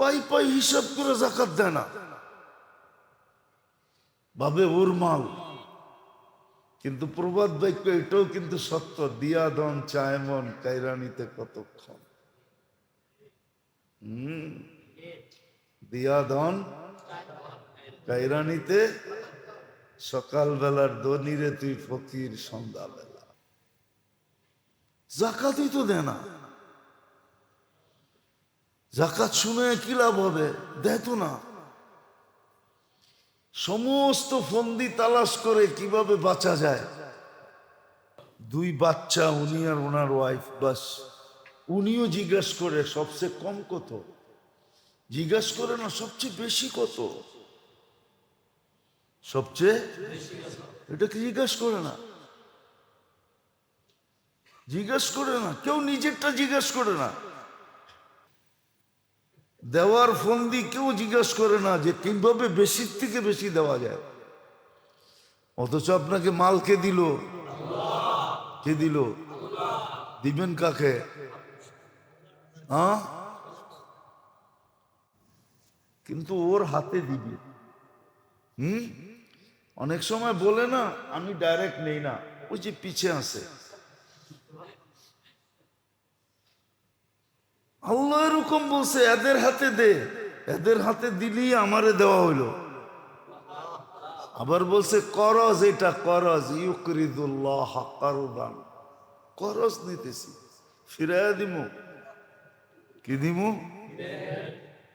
পাই পাই হিসাব করে জাকাত দেয় না। ভাবে ওর মাল। কিন্তু প্রবাদ বাক্য এটাও কিন্তু সত্য, দিয়া দন, চায় মন কাইরানিতে কতক্ষণ? হম। দিয়া দন কাইরানিতে সকালবেলার দনিরে তুই ফকির সন্ধ্যাবেলা। জাকাতই তো দেয় না। জাকাত শুনে কি লাভ হবে? দেয় তো না। সমস্ত ফন্দি তালাশ করে কীভাবে বাঁচা যায়? দুই বাচ্চা, উনি আর ওনার ওয়াইফ বাস। উনিও জিজ্ঞেস করে, সবচেয়ে কম কত? জিজ্ঞেস করে না, সবচেয়ে বেশি কত? সবচেয়ে? এটা কি জিজ্ঞেস করে না? জিজ্ঞেস করে না, কেউ নিজেরটা জিজ্ঞেস করে না। দেওয়ার ফন্দি কেউ জিজ্ঞেস করে না যে কীভাবে বেশির থেকে বেশি দেওয়া যায়। অথচ আপনাকে মাল কে দিল? কে দিল? দিবেন কাকে? কিন্তু ওর হাতে দিবে। হুম? অনেক সময় বলে না, আমি ডাইরেক্ট নেই না। ওই যে পিছে আছে। আল্লাহ এরকম বলছে, এদের হাতে দে। এদের হাতে দিলি আমারে দেওয়া হইল। আবার বলছে, করজ, এটা করজ, ইউকরিদুল্লাহ কারুদান করজ নিতেছি। ফিরাইয়া দিমু। কি দিমু?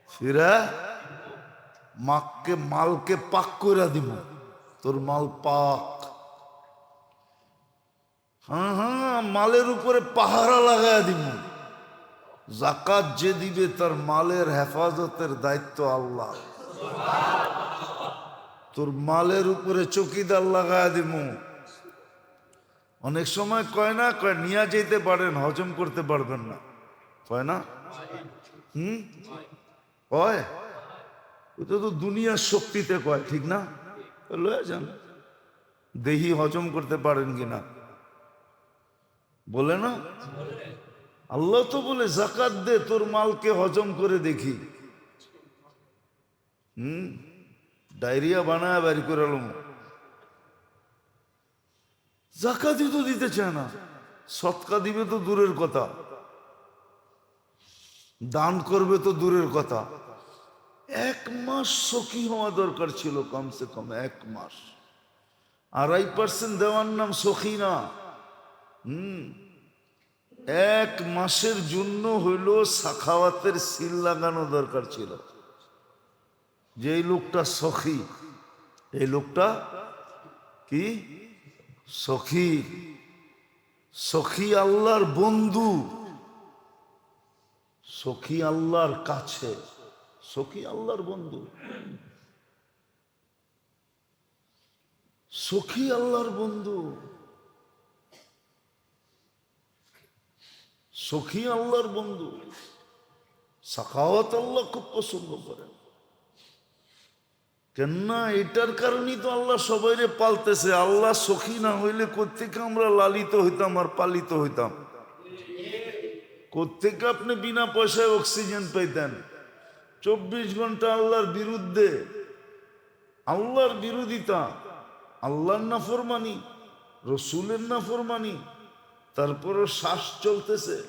ফিরা মাককে, মালকে পাক করে দিব তোর মাল পাক। হ্যাঁ হ্যাঁ মালের উপরে পাহারা লাগায় দিব জাকাত যে দিবে তার মালের হেফাজতের দায়িত্ব আল্লাহ। তোর মালের উপরে চকিদার লাগায় দিব অনেক সময় কয় না, কয় নিয়ে যেতে পারেন, হজম করতে পারবেন না। কয় না? হুম? কয়? ওটা তো দুনিয়ার শক্তিতে কয়, ঠিক না? লয়ে যান। দেহি হজম করতে পারেন কিনা বলে না? আল্লাহ তো বলে, জাকাত দে, তোর মালকে হজম করে দেখি। হুম? ডায়রিয়া বানায় বাড়ি করে এলাম জাকাতই তো দিতে চায় না। সৎকা দিবে তো দূরের কথা। দান করবে তো দূরের কথা। এক মাস সখী হওয়া দরকার ছিল কমসে কম এক মাস। আড়াই পার্সেন্ট দেওয়ার নাম সখী না। হুম? এক মাসের জন্য হইল সাখাওয়াতের সিল লাগানো দরকার ছিল। যে লোকটা সখী, এই লোকটা কি? সখী। সখী আল্লাহর বন্ধু। সখী আল্লাহর কাছে। সখী আল্লাহর বন্ধু। সখী আল্লাহর বন্ধু। সখী আল্লাহর বন্ধু। সাখাওয়াত আল্লাহ খুব পছন্দ করেন। কেননা এটার কারণেই তো আল্লাহ সবাইরে পালতেছে। আল্লাহ সখী না হইলে কোথেকে আমরা লালিত হইতাম আর পালিত হইতাম? কোথেকে আপনি বিনা পয়সায় অক্সিজেন পাইতেন? চব্বিশ ঘণ্টা আল্লাহর বিরুদ্ধে। আল্লাহর বিরোধিতা। আল্লাহর নাফরমানি। রসুলের নাফরমানি। তারপরও শ্বাস চলতেছে।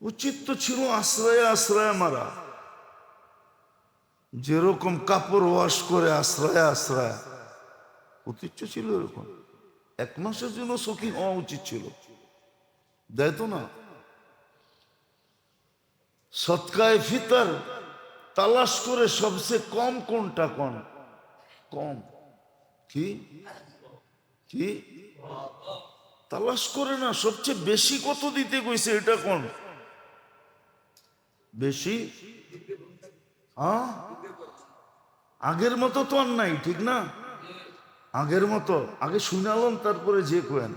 উচিত তো ছিল আশ্রয়ে, আশ্রয় মারা। যেরকম কাপড় ওয়াশ করে আশ্রয় আশ্রয়। উচিত ছিল এরকম। এক মাসের জন্য সখী হওয়া উচিত ছিল। দেয় তো না? সৎকায় ফিতার, তালাশ করে সবচেয়ে কম কোনটা কোন? কম। কি? কি? তালাশ করে না, সবচেয়ে বেশি কত দিতে কইছে এটা কোন? বেশি? হ্যাঁ? আগের মতো তো আর নাই, ঠিক না? আগের মতো, আগে শুনালাম তারপরে যে কোয়েন।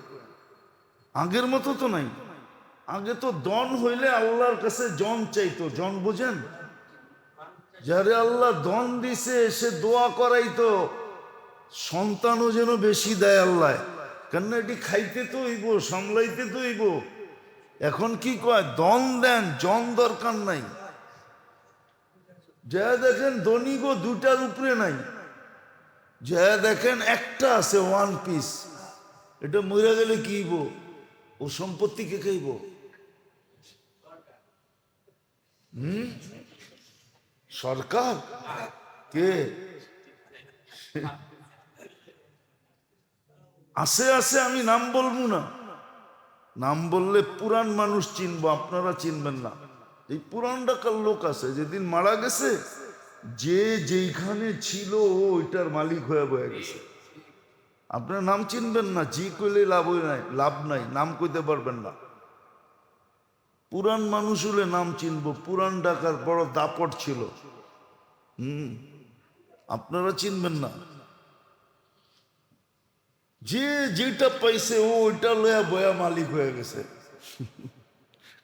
আগের মতো তো নাই। আগে তো দন হইলে আল্লাহর কাছে জন চাইতো, জন বুঝেন? যারে আল্লাহ দন দিছে, সে দোয়া করাইতো, সন্তানও যেন বেশি দেয় আল্লাহ কেন এটি খাইতে তো হইব, সামলাইতে তো হইব। এখন কি কয়, দন দেন, জন দরকার নাই। যা দেখেন দনিগো দুটার উপরে নাই। যা দেখেন একটা আছে ওয়ান পিস এটা মরে গেলে কি? ও সম্পত্তি কে খাইব? হুম? সরকার? কে? আছে আছে আমি নাম বলব না। নাম বললে পুরান মানুষ চিনবো, আপনারা চিনবেন না। এই পুরান ডাকার লোক আছে, যেদিন মারা গেছে, যে যেইখানে ছিল ওইটার মালিক হয়ে বয়ে গেছে। আপনার নাম চিনবেন না, জি কইলে লাভ নাই লাভ নাই, নাম কইতে পারবেন না। পুরান মানুষ হলে নাম চিনব পুরান ডাকার বড় দাপট ছিল। হুম, আপনারা চিনবেন না। যে যেটা পাইছে, ও ওইটা লয়া বয়া মালিক হয়ে গেছে।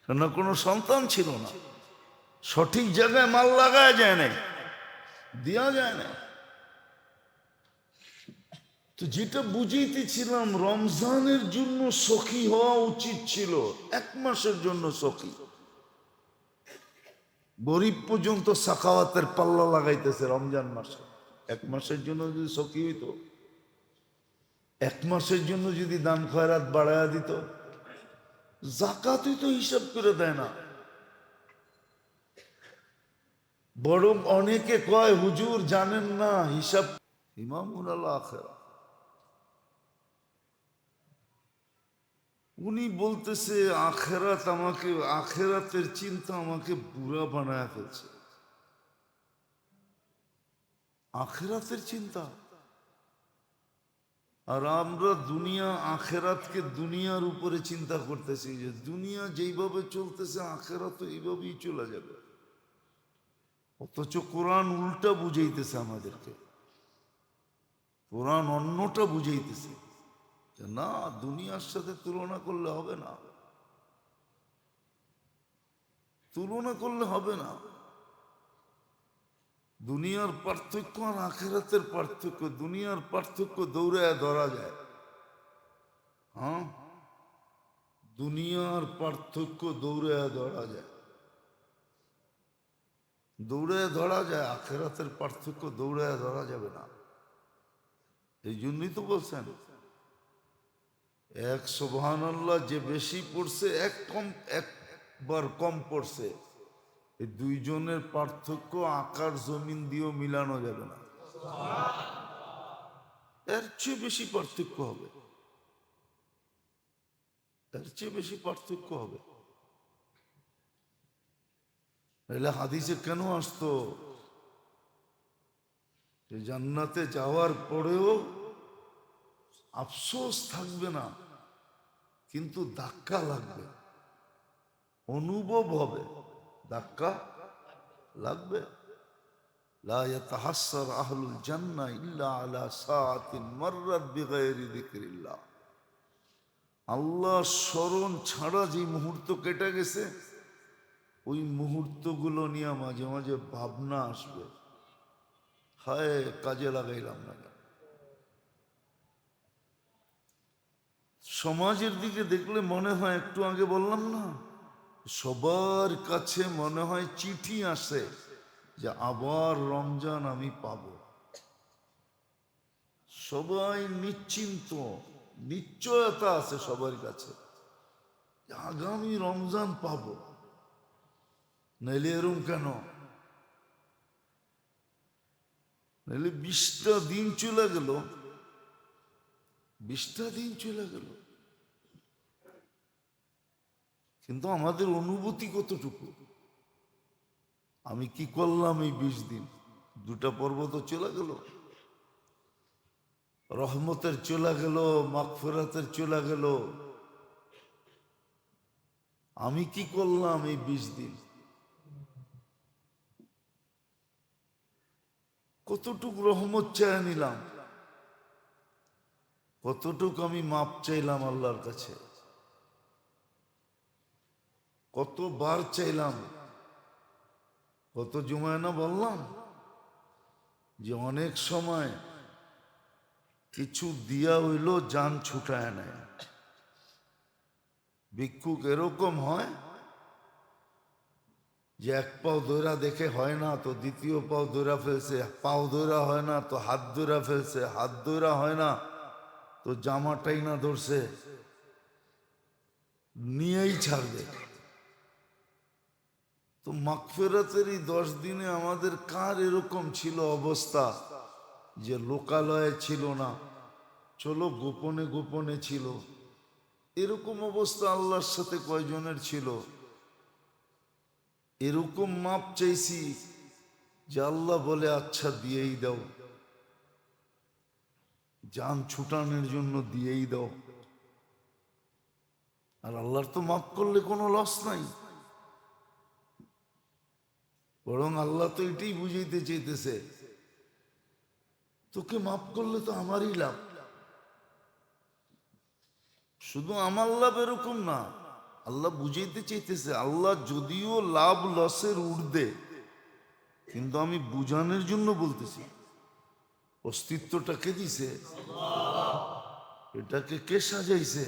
কেন, কোনো সন্তান ছিল না। সঠিক জায়গায় মাল লাগায় যায় না দেওয়া যায় না তো যেটা বুঝাইতেছিলাম, রমজানের জন্য সখী হওয়া উচিত ছিল, এক মাসের জন্য সখী। গরিব পর্যন্ত সাখাওয়াতের পাল্লা লাগাইতেছে রমজান মাসে। এক মাসের জন্য যদি সখী হইতো এক মাসের জন্য যদি দান খয়রাত বাড়ায়া দিত জাকাতই তো হিসাব করে দেয় না। বরং অনেকে কয়, হুজুর জানেন না হিসাব ইমামুল আখেরা। উনি বলতেছে, আখেরাত আমাকে, আখেরাতের চিন্তা আমাকে বুড়া বানায় ফেলছে। আখেরাতের চিন্তা? আর আমরা দুনিয়া, আখেরাতকে দুনিয়ার উপরে চিন্তা করতেছি যে দুনিয়া যেইভাবে চলতেছে, আখেরাত এইভাবেই চলে যাবে। অথচ কোরআন উল্টা বুঝাইতেছে আমাদেরকে। কোরআন অন্যটা বুঝাইতেছে যে না, দুনিয়ার সাথে তুলনা করলে হবে না। তুলনা করলে হবে না। দুনিয়ার পার্থক্য আর আখেরাতের পার্থক্য, দুনিয়ার পার্থক্য দৌড়ায় ধরা যায়। হ্যাঁ? দুনিয়ার পার্থক্য দৌড়ে ধরা যায়। দৌড়ায় ধরা যায়, আখেরাতের পার্থক্য দৌড়ায় ধরা যাবে না। এই জন্যই তো বলছেন, এক সোভান যে বেশি পড়ছে, এক কম, একবার কম পড়ছে। এই দুইজনের পার্থক্য আকার, জমিন দিয়েও মিলানো যাবে না। এর চেয়ে বেশি পার্থক্য হবে। এর চেয়ে বেশি পার্থক্য হবে। এলে হাদিসে কেন আসতো? যে জান্নাতে যাওয়ার পরেও আফসোস থাকবে না, কিন্তু ধাক্কা লাগবে, অনুভব হবে। ধাক্কা লাগবে لا يتحسر أهل الجنة إلا على ساعة مرت بغير ذكر الله আল্লাহ স্মরণ ছাড়া যে মুহূর্ত কেটে গেছে ওই মুহূর্তগুলো নিয়ে মাঝে মাঝে ভাবনা আসবে হায় কাজে লাগাইলাম না কেন? সমাজের দিকে দেখলে মনে হয় একটু আগে বললাম না সবার কাছে মনে হয় চিঠি আসে যে আবার রমজান আমি পাব। সবাই নিশ্চিন্ত, নিশ্চয়তা আছে সবার কাছে আগামী রমজান পাব। নাইলে এরম কেন? নাইলে বিশটা দিন চলে গেল, বিশটা দিন চলে গেল। কিন্তু আমাদের অনুভূতি কতটুকু? আমি কি করলাম এই বিশ দিন? দুটা পর্ব তো চলে গেল। রহমতের চলে গেল, মাগফিরাতের চলে গেল। আমি কি করলাম এই বিশ দিন? কতটুক রহমত চায় নিলাম? কতটুক আমি মাপ চাইলাম আল্লাহর কাছে? কতবার চাইলাম, কত জুমায় না বললাম যে অনেক সময় কিছু দিয়া হইল, যান ছুটায় নেয় ভিক্ষুক এরকম হয় যে এক পাও দৈরা দেখে হয় না, তো দ্বিতীয় পাও দৈরা ফেলছে পাও দৈরা হয় না, তো হাত দৈরা ফেলছে, হাত দৈরা হয় না, তো জামাটাই না ধরছে, নিয়েই ছাড়বে। তো মাগফেরাতের এই দশ দিনে আমাদের কার এরকম ছিল অবস্থা যে লোকালয়ে ছিল না? চলো গোপনে গোপনে ছিল। এরকম অবস্থা আল্লাহর সাথে কয়জনের ছিল? এরকম মাপ চাইছি যে আল্লাহ বলে আচ্ছা দিয়েই দাও। যান ছুটানোর জন্য দিয়েই দাও। আর আল্লাহর তো মাফ করলে কোনো লস নাই। বরং আল্লাহ তো এটাই বুঝাইতে চাইতেছে। তোকে মাফ করলে তো আমারই লাভ। শুধু আমার লাভ এরকম না, আল্লাহ বুঝাইতে চাইতেছে, আল্লাহ যদিও লাভ লসের ঊর্ধ্বে, কিন্তু আমি বুঝানোর জন্য বলতেছি। অস্তিত্বটা কে দিছে। এটাকে কে সাজাইছে?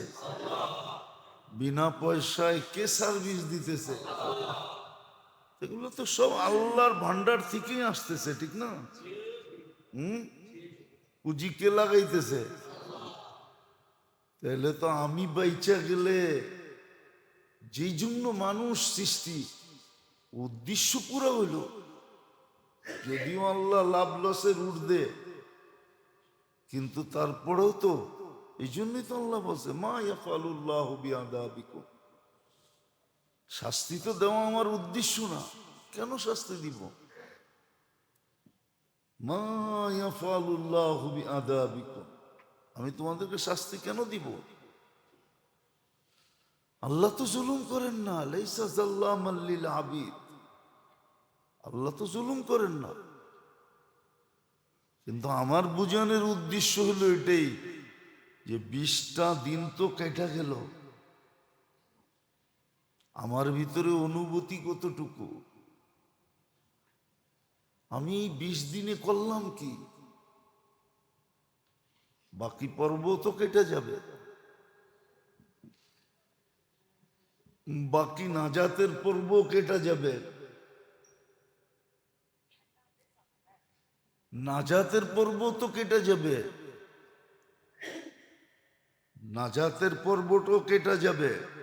বিনা পয়সায় কে সার্ভিস দিতেছে? এগুলো তো সব আল্লাহর ভান্ডার থেকেই আসতেছে, ঠিক না? হুম? পুঁজি কে লাগাইতেছে? তাহলে তো আমি বাইচা গেলে যেই জন্য মানুষ সৃষ্টি, উদ্দেশ্য পুরো হইল। যদিও আল্লাহ লাভ লসের ঊর্ধ্বে, কিন্তু তারপরেও তো এই জন্যই তো আল্লাহ বলছে, মা ইয়াফালুল্লাহ বিআদাবিকুম। শাস্তি তো দেওয়া আমার উদ্দেশ্য না। কেন শাস্তি দিব? আমি তোমাদেরকে শাস্তি কেন দিব? আল্লাহ তো জুলুম করেন না। আবিদ। আল্লাহ তো জুলুম করেন না। কিন্তু আমার বুঝানোর উদ্দেশ্য হলো এটাই যে বিশটা দিন তো কেটে গেল। আমার ভিতরে অনুভূতি কতটুকু? আমি বিশ দিনে করলাম কি? বাকি পর্ব তো কেটে যাবে। বাকি নাজাতের পর্ব কেটে যাবে। নাজাতের পর্ব তো কেটে যাবে। নাজাতের পর্বটাও কেটে যাবে।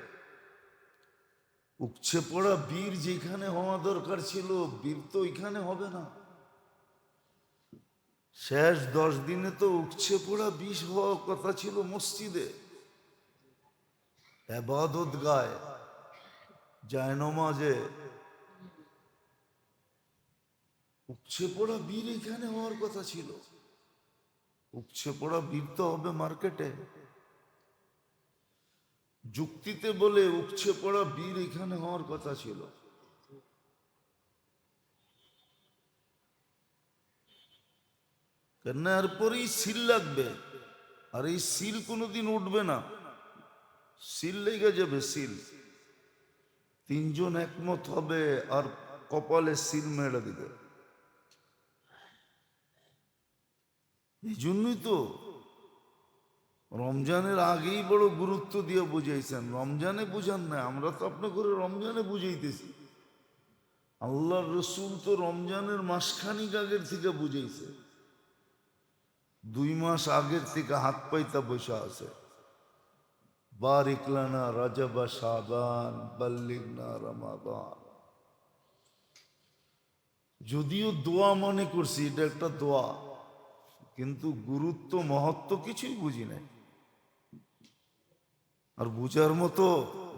উপছে পড়া বীর যেখানে হওয়া দরকার ছিল, বীর তো এখানে হবে না। শেষ দশ দিনে তো উঠছে পড়া বিষ হওয়ার কথা ছিল মসজিদে। এবাদত গায় যায় নমাজে। উপছে পড়া বীর এখানে হওয়ার কথা ছিল। উপছে পড়া বীর তো হবে মার্কেটে। যুক্তিতে বলে উপছে পড়া বীর এখানে হওয়ার কথা ছিল। কেন এরপরেই সিল লাগবে, আর এই সিল কোনোদিন উঠবে না। সিল লেগে যাবে সিল তিনজন একমত হবে, আর কপালে সিল মেরে দিবে। এই জন্যই তো রমজানের আগেই বড় গুরুত্ব দিয়ে বুঝাইছেন। রমজানে বুঝান না আমরা তো আপনার করে রমজানে বুঝাইতেছি। আল্লাহ রসুল তো রমজানের মাসখানিক আগের থেকে বুঝাইছে। দুই মাস আগের থেকে হাত পাইতা বসে আছে। বারিকলানা রাজাবা সাবান বাল্লিগনা রমাবান যদিও দোয়া মনে করছি, এটা একটা দোয়া, কিন্তু গুরুত্ব, মহত্ব কিছুই বুঝি নাই। আর বুঝার মতো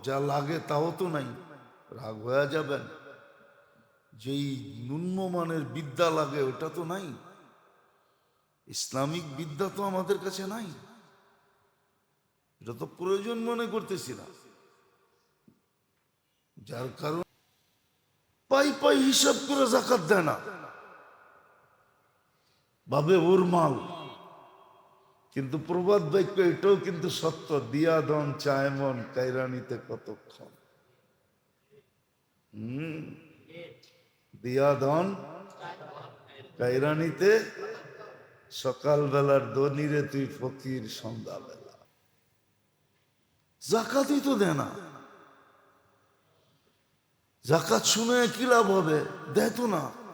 যা লাগে তাও তো নাই। রাগ হয়ে যাবেন। যেই নিম্নমানের বিদ্যা লাগে ওটা তো নাই। ইসলামিক বিদ্যা তো আমাদের কাছে নাই। এটা তো প্রয়োজন মনে করতেছি না যার কারণ পাই পাই হিসাব করে জাকাত দেয় না। ভাবে ওর মাল। কিন্তু প্রবাদ বাক্য এটাও কিন্তু সত্য। দিয়া দন চায় মন, কাইরানিতে কতক্ষণ? হম। দিয়া দন কাইরানিতে সকালবেলার দনিরে তুই ফকির সন্ধ্যাবেলা। জাকাতই তো দেয় না। জাকাত শুনে কি লাভ হবে? দেয় তো না।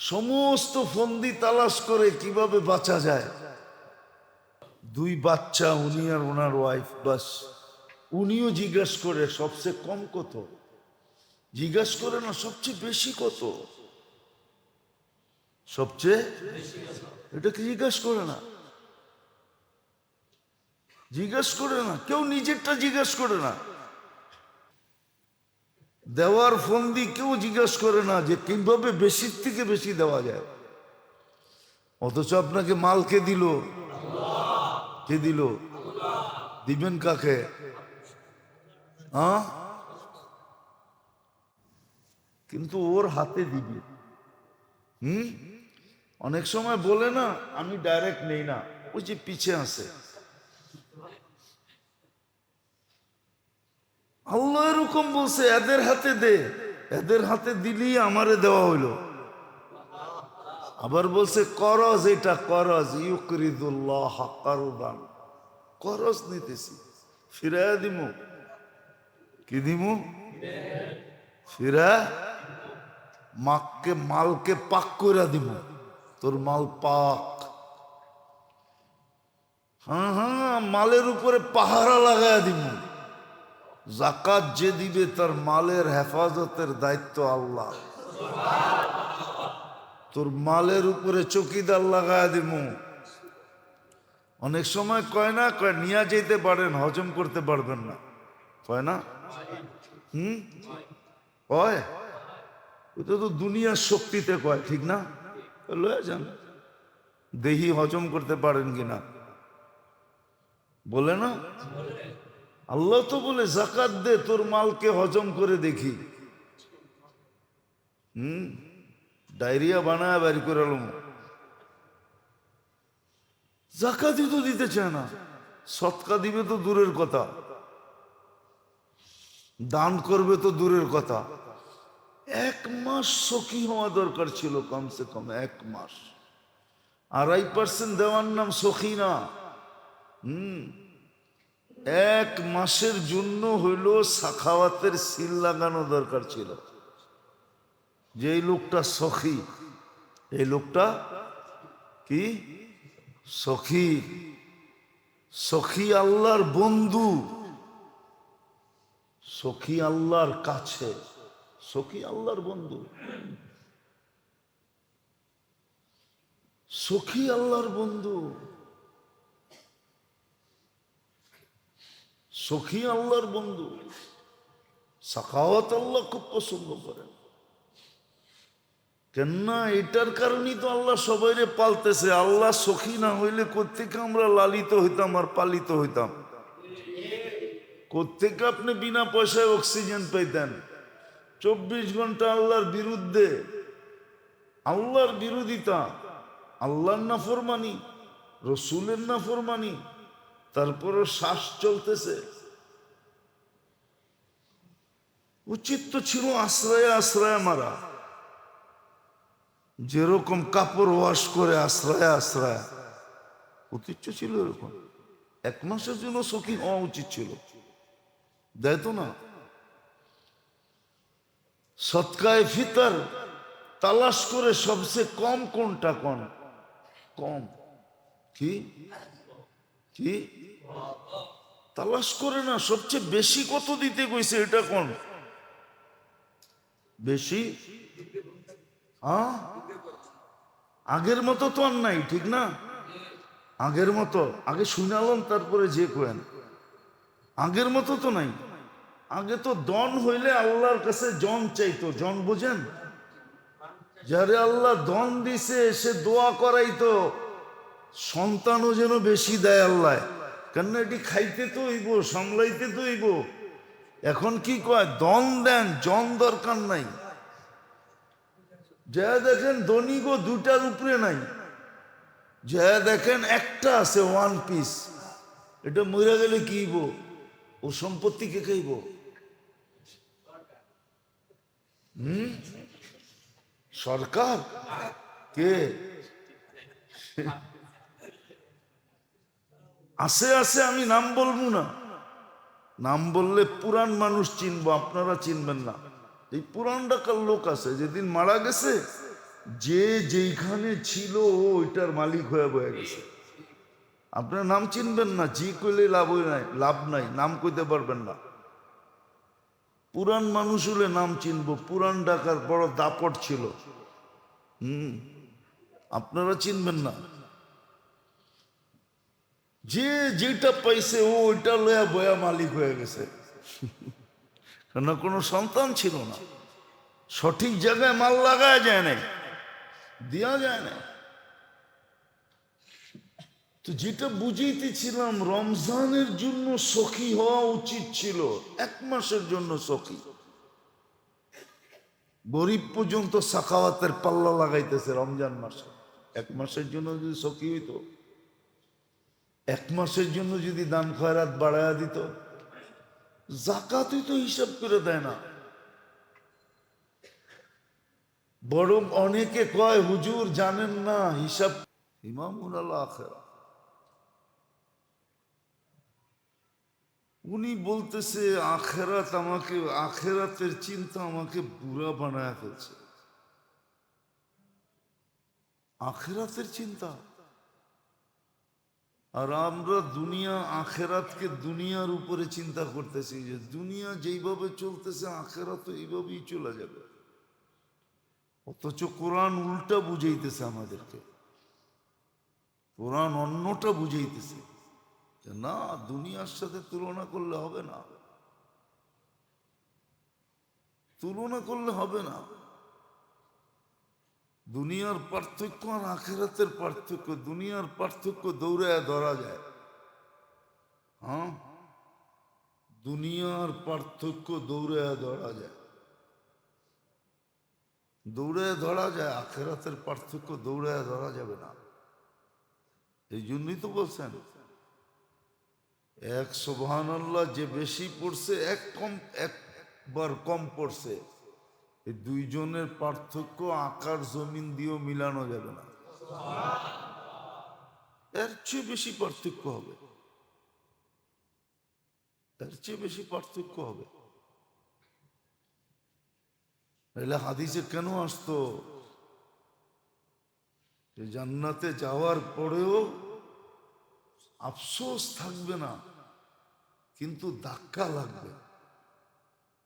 সমস্ত ফন্দি তালাশ করে কীভাবে বাঁচা যায়? দুই বাচ্চা, উনি আর ওনার ওয়াইফ বাস। উনিও জিজ্ঞাসা করে, সবচেয়ে কম কত? জিজ্ঞাসা করে না, সবচেয়ে বেশি কত? সবচেয়ে? এটা কি জিজ্ঞাসা করে না? জিজ্ঞাসা করে না, কেউ নিজেরটা জিজ্ঞাসা করে না। দেওয়ার ফোন ফন্দি কেউ জিজ্ঞেস করে না যে কীভাবে বেশির থেকে বেশি দেওয়া যায়। অথচ আপনাকে মাল কে দিল? কে দিল? দিবেন কাকে? হ্যাঁ? কিন্তু ওর হাতে দিবি। হুম? অনেক সময় বলে না, আমি ডাইরেক্ট নেই না। ওই যে পিছে আছে। আল্লাহ এরকম বলছে, এদের হাতে দে। এদের হাতে দিলেই আমারে দেওয়া হইল। আবার বলছে, করজ এটা, করজ। ইউকরিদুল্লাহ করজ নিতেছি। ফিরাইয়া দিমু। কি দিমু? ফিরা মাককে, মালকে পাক করে দিব তোর মাল পাক। হ্যাঁ হ্যাঁ মালের উপরে পাহারা লাগাইয়া দিমু। জাকাত যে দিবে তার মালের হেফাজতের দায়িত্ব আল্লাহ। তোর মালের উপরে চকিদার লাগায় দিমু। অনেক সময় কয় না, কয় নিয়ে যেতে পারেন, হজম করতে পারবেন না। কয় না? হুম? কয়? ওটা তো দুনিয়ার শক্তিতে কয়, ঠিক না? লয়ে যান। দেহি হজম করতে পারেন কিনা বলে না? আল্লাহ তো বলে, জাকাত দে, তোর মালকে হজম করে দেখি। হুম? ডায়রিয়া বানায় বাড়ি করে এলাম জাকাতই তো দিতে চায় না। সৎকা দিবে তো দূরের কথা। দান করবে তো দূরের কথা। এক মাস সখী হওয়া দরকার ছিল কমসে কম এক মাস। আড়াই পার্সেন্ট দেওয়ার নাম সখী না। হুম? এক মাসের জন্য হইল সাখাওয়াতের সিল লাগানো দরকার ছিল। যে লোকটা সখী, এই লোকটা কি? সখী। সখী আল্লাহর বন্ধু। সখী আল্লাহর কাছে। সখী আল্লাহর বন্ধু। সখী আল্লাহর বন্ধু। সখী আল্লাহর বন্ধু। সাখাওয়াত আল্লাহ খুব পছন্দ করেন। কেননা এটার কারণেই তো আল্লাহ সবাইরে পালতেছে। আল্লাহ সখী না হইলে কোথেকে আমরা লালিত হইতাম আর পালিত হইতাম? কোথেকে আপনি বিনা পয়সায় অক্সিজেন পাইতেন? চব্বিশ ঘণ্টা আল্লাহর বিরুদ্ধে। আল্লাহর বিরোধিতা। আল্লাহর নাফরমানি। রসুলের নাফরমানি। তারপরও শ্বাস চলতেছে। উচিত তো ছিল আশ্রয়ে আশ্রয়ে মারা। যেরকম কাপড় ওয়াশ করে আশ্রয়ে, আশ্রয়, উচিত ছিল এরকম। এক মাসের জন্য সখী হওয়া উচিত ছিল। দেয় তো না। সৎকায় ফিতর, তালাশ করে সবচেয়ে কম কোনটা কোন? কম। কি? কি? তালাশ করে না, সবচেয়ে বেশি কত দিতে কইছে এটা কোন? বেশি? হ্যাঁ? আগের মতো তো আর নাই, ঠিক না? আগের মতো, আগে শুনালাম তারপরে যে কোয়েন। আগের মতো তো নাই। আগে তো দন হইলে আল্লাহর কাছে জন চাইতো, জন বোঝেন? যারে আল্লাহ দন দিছে, সে দোয়া করাইতো, সন্তানও যেন বেশি দেয় আল্লাহ কেন এটি খাইতে তো হইব, সামলাইতে তো হইব। এখন কি কয়, দন দেন, জন দরকার নাই। যা দেখেন ধনী গো দুটার উপরে নাই। যা দেখেন একটা আছে ওয়ান পিস এটা মরে গেলে কি ও সম্পত্তি কে খাইব? হুম? সরকার? কে? আছে আছে আমি নাম বলব না। নাম বললে পুরান মানুষ চিনবো, আপনারা চিনবেন না। এই পুরান ডাকার লোক আছে, যেদিন মারা গেছে, যে যেইখানে ছিল ওইটার মালিক হয়ে বয়ে গেছে। আপনার নাম চিনবেন না, জি কইলে লাভ নাই লাভ নাই, নাম কইতে পারবেন না। পুরান মানুষ হলে নাম চিনব পুরান ডাকার বড় দাপট ছিল। হুম, আপনারা চিনবেন না। যে যেটা পাইছে, ও ওইটা লয়া বয়া মালিক হয়ে গেছে। কেন, কোনো সন্তান ছিল না। সঠিক জায়গায় মাল লাগায় যায় না দেওয়া যায় না তো যেটা বুঝাইতেছিলাম, রমজানের জন্য সখী হওয়া উচিত ছিল, এক মাসের জন্য সখী। গরিব পর্যন্ত সাখাওয়াতের পাল্লা লাগাইতেছে রমজান মাসে। এক মাসের জন্য যদি সখী হইতো এক মাসের জন্য যদি দান খয়রাত বাড়ায়া দিত, জাকাতই তো হিসাব করে দেয় না। বরং অনেকে কয়, হুজুর, জানেন না, হিসাব ইমামুল আখেরা উনি বলতেছে, আখেরাত আমাকে, আখেরাতের চিন্তা আমাকে বুড়া বানায় ফেলছে। আখেরাতের চিন্তা? আর আমরা দুনিয়া, আখেরাতকে দুনিয়ার উপরে চিন্তা করতেছি যে দুনিয়া যেইভাবে চলতেছে, আখেরাত এইভাবেই চলে যাবে। অথচ কোরআন উল্টা বুঝাইতেছে আমাদেরকে। কোরআন অন্যটা বুঝাইতেছে না, দুনিয়ার সাথে তুলনা করলে হবে না। তুলনা করলে হবে না। দুনিয়ার পার্থক্য আর আখেরাতের পার্থক্য, দুনিয়ার পার্থক্য দৌড়ায় ধরা যায়। হ্যাঁ? দুনিয়ার পার্থক্য দৌড়ায় ধরা যায়। দৌড়ায় ধরা যায়, আখেরাতের পার্থক্য দৌড়ায় ধরা যাবে না। এই জন্যই তো বলছেন, এক সোভান যে বেশি পড়ছে, এক কম, একবার কম পড়ছে। এই দুইজনের পার্থক্য আকার, জমিন দিয়েও মিলানো যাবে না। এর চেয়ে বেশি পার্থক্য হবে। এর চেয়ে বেশি পার্থক্য হবে। এলে হাদিসে কেন আসতো? যে জান্নাতে যাওয়ার পরেও আফসোস থাকবে না, কিন্তু ধাক্কা লাগবে,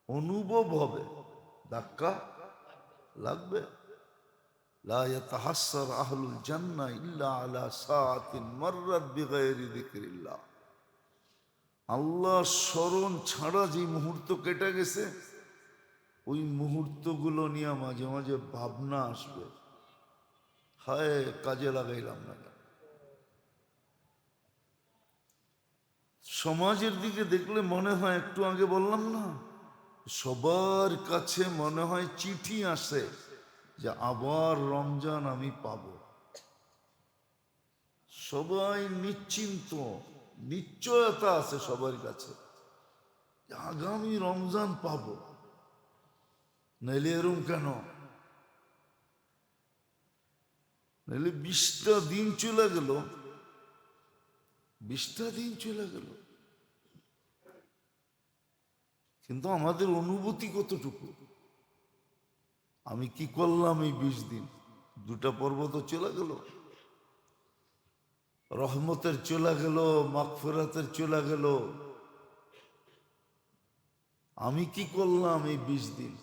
অনুভব হবে। ধাক্কা লাগবে لا يتحسر أهل الجنة إلا على ساعة مرت بغير ذكر الله আল্লাহ স্মরণ ছাড়া যে মুহূর্ত কেটে গেছে ওই মুহূর্তগুলো নিয়ে মাঝে মাঝে ভাবনা আসবে হায় কাজে লাগাইলাম না কেন সমাজের দিকে দেখলে মনে হয় একটু আগে বললাম না সবার কাছে মনে হয় চিঠি আসে যে আবার রমজান আমি পাব। সবাই নিশ্চিন্ত, নিশ্চয়তা আছে সবার কাছে আগামী রমজান পাব। নাইলে এরম কেন? নাইলে বিশটা দিন চলে গেল, বিশটা দিন চলে গেল। কিন্তু আমাদের অনুভূতি কতটুকু? আমি কি করলাম এই বিশ দিন? দুটা পর্ব তো চলে গেল। রহমতের চলে গেল, মাগফিরাতের চলে গেল। আমি কি করলাম এই বিশ দিন?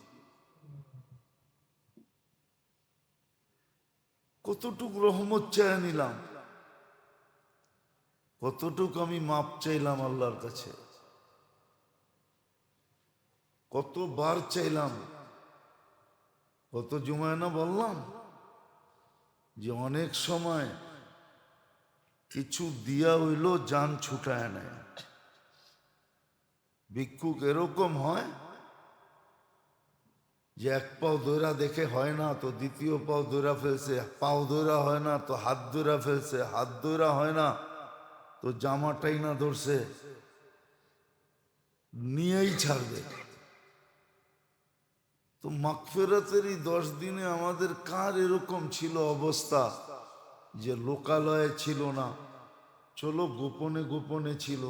কতটুক রহমত চাই নিলাম? কতটুক আমি মাপ চাইলাম আল্লাহর কাছে? কতবার চাইলাম, কত জুমায় না বললাম যে অনেক সময় কিছু দিয়া হইল, যান ছুটায় নেয় ভিক্ষুক এরকম হয় যে এক পাও দৈরা দেখে হয় না, তো দ্বিতীয় পাও দৈরা ফেলছে পাও দৈরা হয় না, তো হাত দৈরা ফেলছে, হাত দৈরা হয় না, তো জামাটাই না ধরছে, নিয়েই ছাড়বে। তো মাগফেরাতের এই দশ দিনে আমাদের কার এরকম ছিল অবস্থা যে লোকালয়ে ছিল না? চলো গোপনে গোপনে ছিল।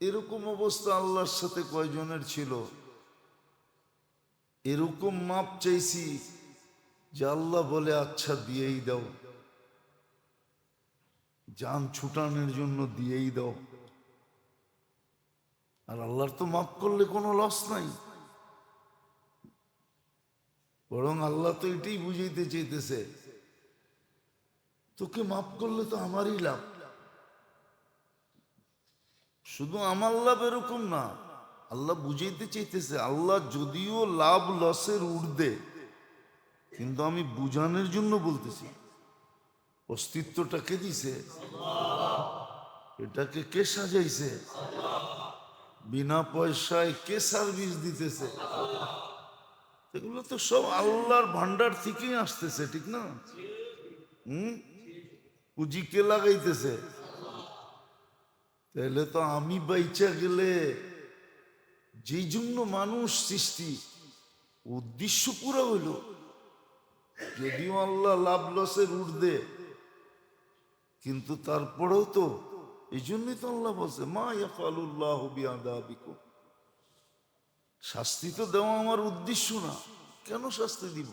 এরকম অবস্থা আল্লাহর সাথে কয়জনের ছিল? এরকম মাপ চাইছি যে আল্লাহ বলে আচ্ছা দিয়েই দাও। যান ছুটানোর জন্য দিয়েই দাও। আর আল্লাহর তো মাফ করলে কোনো লস নাই। বরং আল্লাহ তো এটাই বুঝাইতে চাইতেছে। তোকে মাফ করলে তো আমারই লাভ। শুধু আমার লাভ এরকম না, আল্লাহ বুঝাইতে চাইতেছে, আল্লাহ যদিও লাভ লসের ঊর্ধ্বে, কিন্তু আমি বুঝানোর জন্য বলতেছি। অস্তিত্বটা কে দিছে। এটাকে কে সাজাইছে? বিনা পয়সায় কে সার্ভিস দিতেছে? এগুলো তো সব আল্লাহর ভান্ডার থেকেই আসতেছে, ঠিক না? হুম? পুঁজি কে লাগাইতেছে? তাহলে তো আমি বাইচা গেলে যেই জন্য মানুষ সৃষ্টি, উদ্দেশ্য পুরো হইল। যদিও আল্লাহ লাভ লসের ঊর্ধ্বে, কিন্তু তারপরেও তো এই জন্যই তো আল্লাহ বলছে, মা ইয়াফালুল্লাহ বিআদাবিকুম। শাস্তি তো দেওয়া আমার উদ্দেশ্য না। কেন শাস্তি দিব?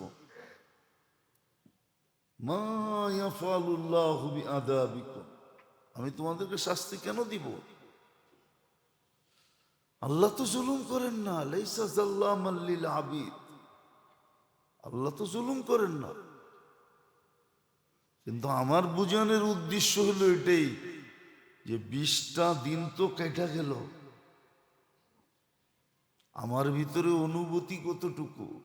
আমি তোমাদেরকে শাস্তি কেন দিব? আল্লাহ তো জুলুম করেন না। আবিদ আল্লাহ তো জুলুম করেন না। কিন্তু আমার বুঝানোর উদ্দেশ্য হলো এটাই যে বিশটা দিন তো কেটে গেল। আমার ভিতরে অনুভূতি কতটুকু?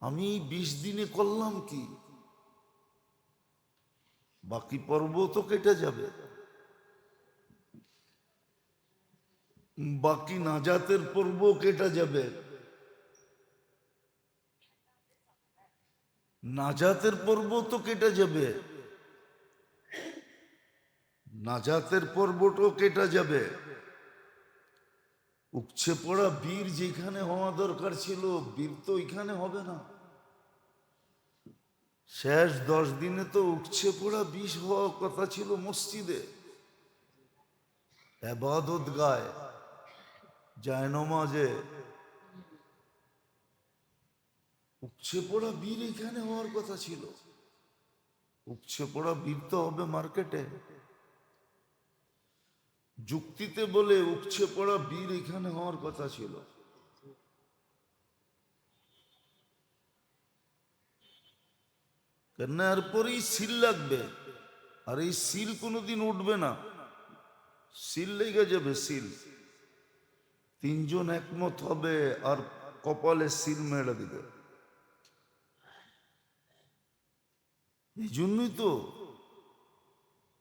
আমি বিশ দিনে করলাম কি? বাকি পর্ব তো কেটে যাবে। বাকি নাজাতের পর্ব কেটে যাবে। নাজাতের পর্ব তো কেটে যাবে। নাজাতের পর্বটাও কেটে যাবে। উপছে পড়া বীর যেখানে হওয়া দরকার ছিল, বীর তো ওইখানে হবে না। শেষ দশ দিনে তো উঠছে পড়া বিষ হওয়ার কথা ছিল মসজিদে। এবাদত গায় যায় নমাজে। উপছে পড়া বীর এখানে হওয়ার কথা ছিল। উপছে পড়া বীর তো হবে মার্কেটে। যুক্তিতে বলে উপছে পড়া বীর এখানে হওয়ার কথা ছিল। এরপরেই সিল লাগবে, আর এই সিল কোনোদিন উঠবে না। সিল লেগে যাবে সিল তিনজন একমত হবে, আর কপালে সিল মেরে দিবে। এই জন্যই তো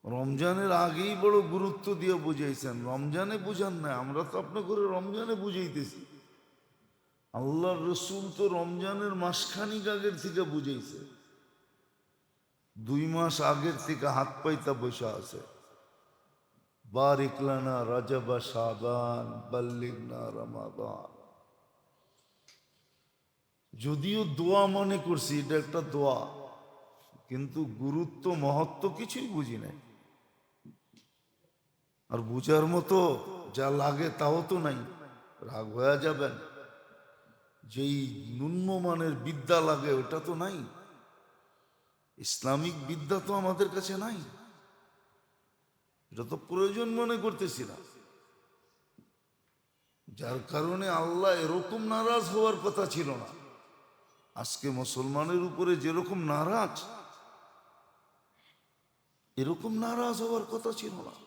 রমজানের আগেই বড় গুরুত্ব দিয়ে বুঝাইছেন। রমজানে বুঝান না আমরা তো আপনার করে রমজানে বুঝাইতেছি। আল্লাহ রসুল তো রমজানের মাসখানিক আগের থেকে বুঝাইছে। দুই মাস আগের থেকে হাত পাইতা বসে আছে। বারিকলানা রাজাবা সাবান বাল্লিগনা রমাদান। যদিও দোয়া মনে করছি, এটা একটা দোয়া, কিন্তু গুরুত্ব, মহত্ব কিছুই বুঝি নাই। আর বুঝার মতো যা লাগে তাও তো নাই। রাগ হয়ে যাবেন। যেই ন্যূনমানের বিদ্যা লাগে ওটা তো নাই। ইসলামিক বিদ্যা তো আমাদের কাছে নাই। এটা তো প্রয়োজন মনে করতেছি না যার কারণে আল্লাহ এরকম নারাজ হওয়ার কথা ছিল না। আজকে মুসলমানের উপরে যেরকম নারাজ, এরকম নারাজ হওয়ার কথা ছিল না।